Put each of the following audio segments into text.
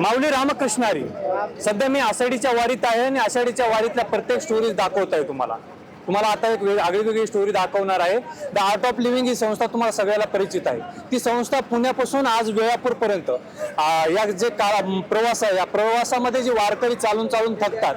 माऊली रामकृष्णारी. सध्या मी आषाढीच्या वारीत आहे आणि आषाढीच्या वारीतल्या प्रत्येक स्टोरीज दाखवत आहे तुम्हाला. तुम्हाला आता एक आगळी वेगळी स्टोरी दाखवणार आहे. द आर्ट ऑफ लिव्हिंग ही संस्था तुम्हाला सगळ्याला परिचित आहे. ती संस्था पुण्यापासून आज वेळापूरपर्यंत या जे काळा प्रवास आहे या प्रवासामध्ये जे वारकरी चालून चालून थकतात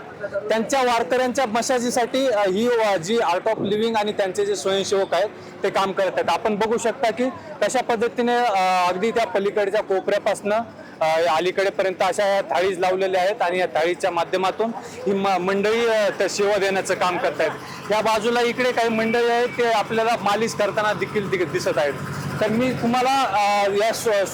त्यांच्या वारकऱ्यांच्या मशाजीसाठी ही जी आर्ट ऑफ लिव्हिंग आणि त्यांचे जे स्वयंसेवक आहेत ते काम करत आहेत. आपण बघू शकता की कशा पद्धतीने अगदी त्या पलीकडच्या कोपऱ्यापासनं अलीकडेपर्यंत अशा या थाळीज लावलेल्या आहेत आणि या थाळीच्या माध्यमातून ही म- मंडळी त्या सेवा देण्याचं काम करतायत. या बाजूला इकडे काही मंडळी आहेत ते आपल्याला मालिश करताना देखील दि- दिसत आहेत. तर मी तुम्हाला या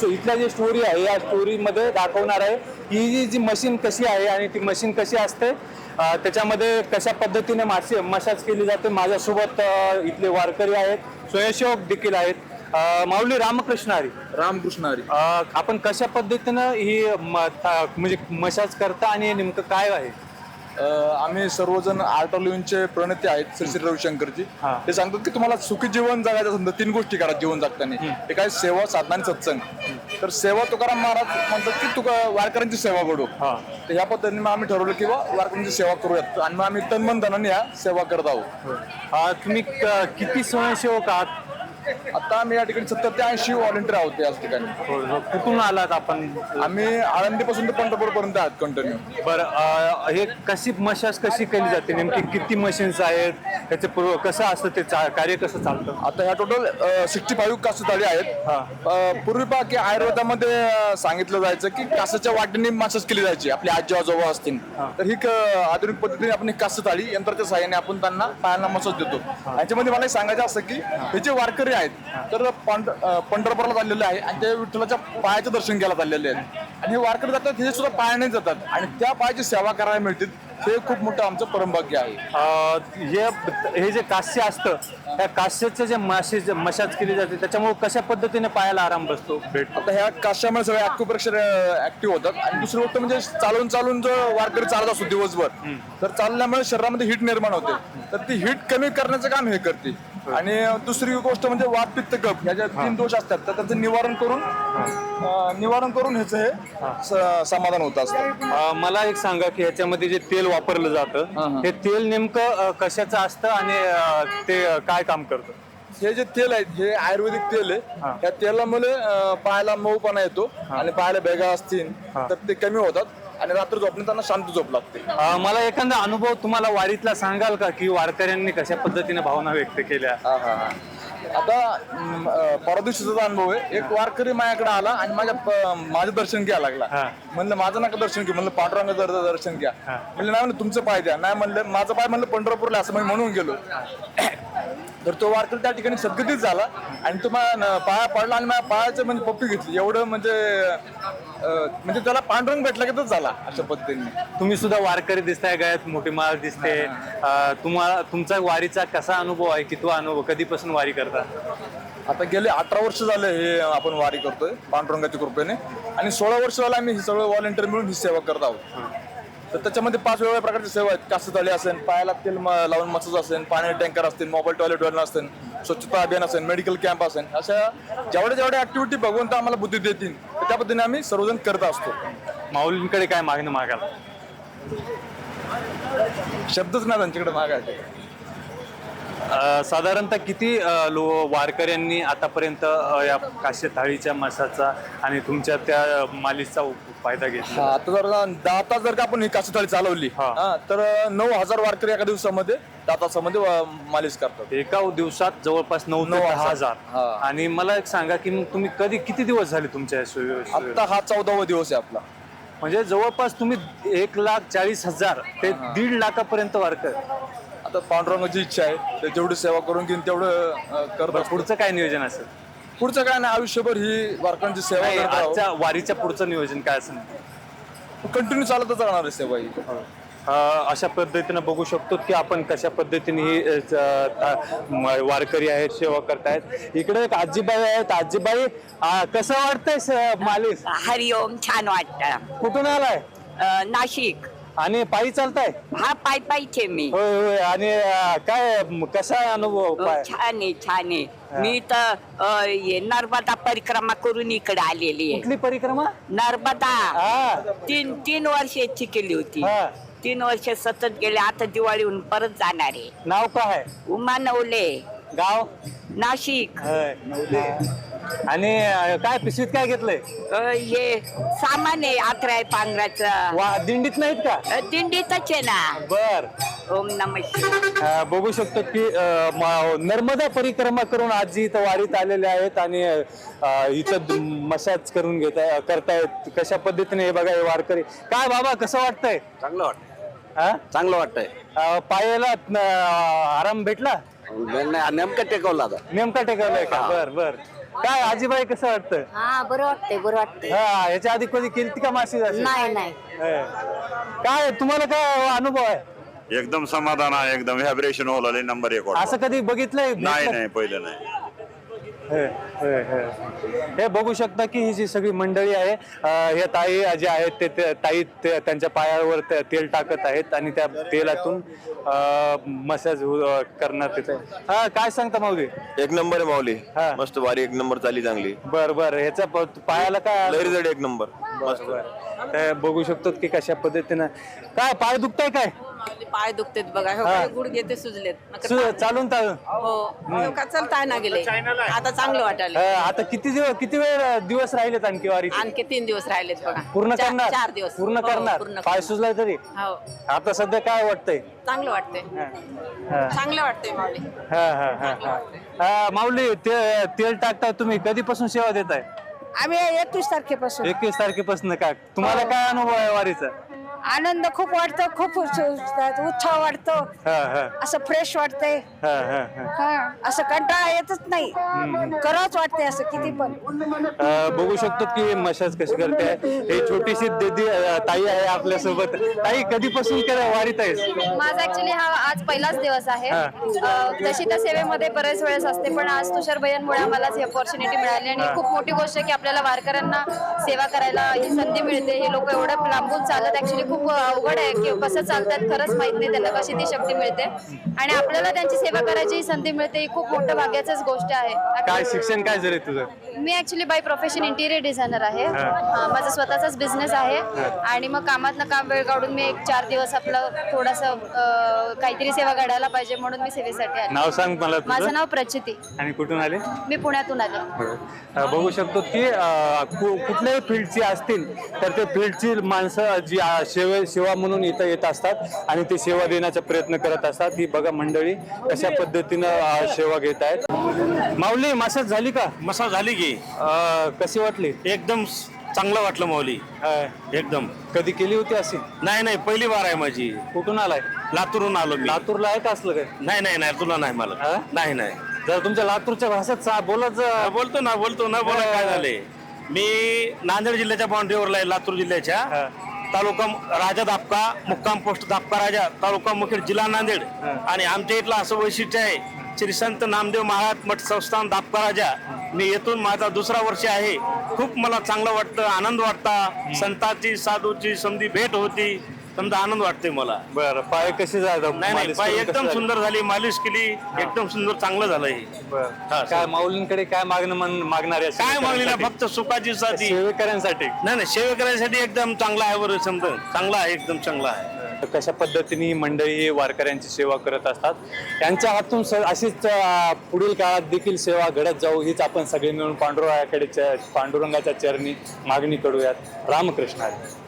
इथल्या जी स्टोरी आहे या स्टोरीमध्ये दाखवणार आहे ही जी जी मशीन कशी आहे आणि ती मशीन कशी असते त्याच्यामध्ये कशा पद्धतीने मासे मसाज केली जाते माझ्यासोबत इथले वारकरी आहेत स्वयंसेवक देखील आहेत. अ, माऊली रामकृष्ण हरी. रामकृष्ण हरी. अ, आपण कशा पद्धतीनं ही म- था- म्हणजे मसाज करता आणि नेमकं काय आहे? अं, आम्ही सर्वजण आर्ट ऑफ लिव्हिंगचे प्रणेते आहेत श्री श्री रविशंकरजी. हा. ते सांगतात की तुम्हाला सुखी जीवन जगायचं असेल तर तीन गोष्टी करा जीवन जगताना. एक आहे सेवा साधना आणि सत्संग. तर सेवा तुकाराम महाराज म्हणतात की तुका वारकऱ्यांची सेवा करू. हा. तर ह्या पद्धतीने मग आम्ही ठरवलं की बा वारकऱ्यांची सेवा करूयात. आणि मग आम्ही तन्मन धनाने या सेवा करत आहोत. अ, तुम्ही क- किती स्वयंसेवक आहात? आता आम्ही या ठिकाणी सत्तर ते ऐंशी व्हॉलेंटियर आहोत याच ठिकाणी. कुठून आलात आपण? आम्ही आळंदीपासून ते पंढरपूर पर्यंत आहोत कंटिन्यू बरं अ, हे कशी मशाज कशी केली जाते? नेमकी किती मशीन्स आहेत? त्याचे पूर्व कसं असतं ते चा- कार्य कसं चालतं? आता ह्या टोटल सिक्स्टी फाईव्ह कासू थाळी आहेत. हा. अ, पूर्वी पहा की आयुर्वेदामध्ये अ, सांगितलं जायचं की कासाच्या वाटेने मसाज केली जायची. आपली आजी आजोबा असतील. तर ही क- आधुनिक पद्धतीने आपण ही कास थाळी यंत्राच्या सहाय्याने आपण त्यांना पायांना मसाज देतो. याच्यामध्ये मला एक सांगायचं असं की हे जे वारकरी आहेत. तर पांढ पंढरपूरला चाललेले आहे आणि ते विठ्ठलाच्या पायाचं दर्शन घ्यायला चाललेले आहेत. आणि हे वारकरी जातात हे सुद्धा पायाने जातात. आणि त्या पायाची सेवा करायला मिळते हे खूप मोठं आमचं परमभाग्य आहे. हे हे जे कास्य असतं त्या कास्याचं जे मशाज मशाज केली जाते त्याच्यामुळे कशा पद्धतीने पायाला आराम बसतो भेटतो? आता ह्या काशामुळे सगळे ॲक्युप्रेशर ऍक्टिव्ह होतात. आणि दुसरी गोष्ट म्हणजे चालून चालून जो वारकरी चालत असतो दिवसभर तर चालल्यामुळे शरीरामध्ये हिट निर्माण होते. तर ती हिट कमी करण्याचं काम हे करते. आणि दुसरी गोष्ट म्हणजे वात पित्त कप ह्या ज्या तीन दोष असतात तर त्याचं निवारण करून अं, निवारण करून ह्याचं हे स- समाधान होत असतं. अ, मला एक सांगा की ह्याच्यामध्ये जे तेल वापरलं जातं हे तेल नेमकं अ, कशाचं असतं आणि अ, ते अ, काय काम करतं? हे जे तेल आहे हे आयुर्वेदिक तेल आहे. त्या तेलामुळे अं, पायाला मऊपणा येतो आणि पायाला भेगा असतील तर ते कमी होतात. आणि रात्र झोपणे त्यांना शांत झोप लागते. अ, मला एखादा अनुभव तुम्हाला वारीतला सांगाल का? की वारकऱ्यांनी कशा पद्धतीने भावना व्यक्त केल्या? हा, हा, हा. आता म, अं, परवा दिवशीचा अनुभव आहे. एक वारकरी माझ्याकडे आला आणि माझ्या प- माझं दर्शन घ्यायला लागला. हा. म्हणलं माझं नका दर्शन घ्या म्हणलं पांडुरंगाचं दर्शन घ्या. म्हणलं नाही म्हणलं तुमचं पाय द्या. नाही म्हणलं माझं पाय म्हणलं पंढरपूरला. असं मी म्हणून गेलो. तर तो वारकरी त्या ठिकाणी सद्गतीच झाला आणि तो न- पाया पडला आणि माझ्या पायाचं म्हणजे पप्पी घेतली. एवढं म्हणजे म्हणजे त्याला पांडुरंग भेटला की तोच झाला अशा पद्धतीने. तुम्ही सुद्धा वारकरी दिसताय गळ्यात मोठी माळ दिसते. अ, तुम्हाला तुमचा वारीचा कसा अनुभव आहे? कितवा अनुभव कधीपासून वारी करता? आता गेले अठरा वर्ष झाले हे आपण वारी करतोय पांडुरंगाच्या कृपेने. आणि सोळा वर्ष झालं आम्ही ही सगळं व्हॉलेंटियर मिळून ही सेवा करत आहोत. तर त्याच्यामध्ये पाच वेगवेगळ्या प्रकारची सेवा आहेत. कासतळी असेल पायाला तेल लावून मसाज असेल पाणी टँकर असतील मोबाईल टॉयलेट वगैरे असेल स्वच्छता अभियान असेल मेडिकल कॅम्प असेल अशा जेवढ्या जेवढ्या ऍक्टिव्हिटी भगवंत आम्हाला बुद्धी देतील तर त्या पद्धतीने आम्ही सर्वजण करत असतो. माऊलींकडे काय मागणं मागाल? शब्दच नाही त्यांच्याकडे मागायचे साधारणतः किती लो वारकऱ्यांनी आतापर्यंत या काश्य थाळीच्या मसाचा आणि तुमच्या त्या मालिशचा फायदा घेतला आता जर दहा तास जर का आपण ही कासतळी चालवली हा. हा, तर नऊ हजार वारकरी एका दिवसामध्ये दहा तासामध्ये वा- मालिश करतात एका दिवसात जवळपास नऊ नऊ हजार. हजार हा. आणि मला एक सांगा की मग तुम्ही कधी किती दिवस झाले तुमच्या या सोयी- सोयी- आता हा चौदावा दिवस आहे आपला म्हणजे जवळपास तुम्ही एक लाख चाळीस हजार ते दीड लाखापर्यंत वारकर आता पांडुरंगाची इच्छा आहे तर जेवढी सेवा करून घेईन तेवढं करत. पुढचं काय नियोजन असेल? पुढचं काय नाही आयुष्यभर ही वारकांची सेवा नाही, करत राहावं. आजच्या वारीच्या पुढचं नियोजन काय असेल? कंटिन्यू चालतच राहणार आहे सेवा ही. अ, अशा पद्धतीनं बघू शकतो की आपण कशा पद्धतीने ही अ, च- अ, म- वारकरी आहेत सेवा करतायत. इकडे एक आजीबाई आहेत. आजीबाई कसं वाटतंय स- मालिश? हरिओम छान वाटतं. कुठून आलाय? नाशिक. आणि पायी चालताय? हा पाय पायचे मी. होय होय. आणि अं, काय म, कसा आहे अनुभव हो, पाय? छान आहे छान आहे. मी तर अ, हे नर्मदा परिक्रमा करून इकडे आलेली आहे. कुठली परिक्रमा? नर्मदा. हा. तीन तीन वर्षाची केली होती. हा. तीन वर्ष सतत गेले आता दिवाळीहून परत जाणार आहे. नाव काय आहे? उमा नवले. गाव? नाशिक. होय. आणि अं, काय पिशवीत काय घेतलंय? अ, हे सामान आहे आथराय पांघराचं वा दिंडीत नाहीत का? अ, दिंडीतच आहे ना. बर. ओम नम अं, बघू शकतो की अं, म- नर्मदा परिक्रमा करून आजी इथं वारीत आलेले आहेत आणि अं, इथं मसाज करून घेत करतायत. कशा पद्धतीने हे बघा हे वारकरी. काय बाबा कसं वाटतंय? चांगलं वाटतं हा? चांगलं वाटतंय. अं, पायाला आराम भेटला? नाही, नेमकं टेकवलं आता. नेमका टेकवलाय का? बर बर. काय आजीबाई कसं वाटतं? हा बरं वाटतंय बरं वाटतंय. हा याच्या आधी कधी केली का मासी नाही नाही. काय तुम्हाला काय अनुभव आहे? एकदम समाधान आहे एकदम व्हायब्रेशन होलाले नंबर एक वाटतो. असं कधी बघितलंय? नाही नाही पहिलं नाही. हे, हे, हे. हे बघू शकता की ही जी सगळी मंडळी आहे अं, हे ताई जे आहेत ते ते- ताई ते- त्यांच्या पायावर ते- तेल टाकत आहेत आणि त्या तेलातून मसाज करणार तिथे. हा काय सांगता माऊली? एक नंबर आहे माऊली. हा. मस्त वारी एक नंबर चाली चांगली. बर बर. ह्याचा प- पायाला काय लहरी जड एक नंबर. बर, बर. ते बघू शकतो की कशा पद्धतीनं. काय पाय दुखताय काय? पाय दुखतेत बघा. हो हा. काय गुडघे ते सुजलेत. नका सु- चालून चालून. हो. का चलताय ना गेले. आता चांगलं वाटायला. आता किती दिवस किती वेळ दिवस राहिलेत आणखी वारी आणखी तीन दिवस राहिलेत बघा. पूर्ण चार- करणार? चार दिवस. पूर्ण हो, करणार? पूर्ण पाय सुजलाय तरी? हो. आता सध्या काय वाटतंय? चांगलं वाटतंय. हा. चांगलं वाटतंय माऊली. हा, हा, हा, हा. हा, माऊली ते तेल टाकताय तुम्ही कधीपासून सेवा देताय? आम्ही एकवीस तारखेपासून. एकवीस तारखेपासून काय तुम्हाला काय अनुभव आहे वारीचा? आनंद खूप वाटतो खूप उत्साह उत्साह वाटतो. हा, हा, असं फ्रेश वाटतंय. हा, हा, हा. हा असं कंटाळा येतच नाही. करावंच वाटते असं किती पण. अं, बघू शकतो की मशाज कशी करते. ही छोटीशी दिदी अं, ताई आहे आपल्यासोबत ताई कधीपासून केलं वारीत आहेस? माझा ऍक्च्युली हा आज पहिलाच दिवस आहे. हा. अ, तशी तर सेवेमध्ये बरेच वेळेस असते पण आज तुषार भैयांमुळे आम्हाला ही अपॉर्च्युनिटी मिळाली आणि खूप मोठी गोष्ट आहे की आपल्याला वारकऱ्यांना सेवा करायला ही संधी मिळते. हे लोक एवढं लांबून चालत ऍक्च्युली खूप अवघड आहे की कसं चालतात खरंच माहीत नाही त्यांना कशी ती शक्ती मिळते. आणि आपल्याला त्यांची सेवा करायची ही संधी मिळते ही खूप मोठं भाग्याचीच गोष्ट काय आहे शिक्षण काय झाले तुझं? मी actually by profession interior designer आहे. हा, माझा स्वतःचाच बिझनेस आहे. आणि मग कामात काम वेळ काढून मी एक चार दिवस आपलं थोडस काहीतरी सेवा घडायला पाहिजे म्हणून मी सेवेसाठी आले. नाव सांग मला माझं तुझं नाव प्रचिती. आणि कुठून आले? मी पुण्यातून आले. अ, बघू शकतो की अ, कु- कुठल्याही फील्डची असतील तर ते फील्डची माणसं जी अ, सेवे सेवा म्हणून इथं येत असतात आणि ते सेवा देण्याचा प्रयत्न करत असतात. ही बघा मंडळी कशा पद्धतीनं सेवा घेत आहेत. माऊली मसाज झाली का? मसा झाली की. कशी वाटली? एकदम चांगलं वाटलं माऊली. एकदम. कधी केली होती अशी? नाही नाही पहिली बार आहे माझी. कुठून आलाय? लातूरून आलो मी. लातूरला आहे का असलं काय? नाही नाही नाही तुला नाही मला? नाही नाही. जर तुमच्या लातूरच्या भाषेत बोलत. बोलतो ना बोलतो ना बोला काय झाले. मी नांदेड जिल्ह्याच्या बाउंड्रीवर आहे लातूर जिल्ह्याच्या. तालुका राजा दापका मुक्काम पोस्ट दापका राजा तालुका मुखेड जिल्हा नांदेड. आणि आमच्या इथलं असं वैशिष्ट्य आहे श्री संत नामदेव महाराज मठ संस्थान दापका राजा. मी येथून माझा दुसरा वर्ष आहे. खूप मला चांगलं वाटतं आनंद वाटता. संतांची साधूची संधी भेट होती. समजा आनंद वाटते मला. बरं पाय कसे जातात नाही नाही पाय एकदम सुंदर झाली मालिश केली एकदम सुंदर चांगलं झालं हे. हा, काय माऊलींकडे काय मागणं मन- मागणार आहे काय मागलेलं फक्त सुखाची साधी सेवेकऱ्यांसाठी. नाही नाही सेवे करायसाठी एकदम चांगला आहे बरं समजा. चांगला आहे एकदम चांगला आहे. कशा पद्धतीने ही मंडळी वारकऱ्यांची सेवा करत असतात? त्यांच्या हातून स- अशीच अं, पुढील काळात देखील सेवा घडत जाऊ हीच आपण सगळे मिळून पांडुरंगाकडे च- पांडुरंगाच्या चरणी मागणी करूयात. रामकृष्ण हरी.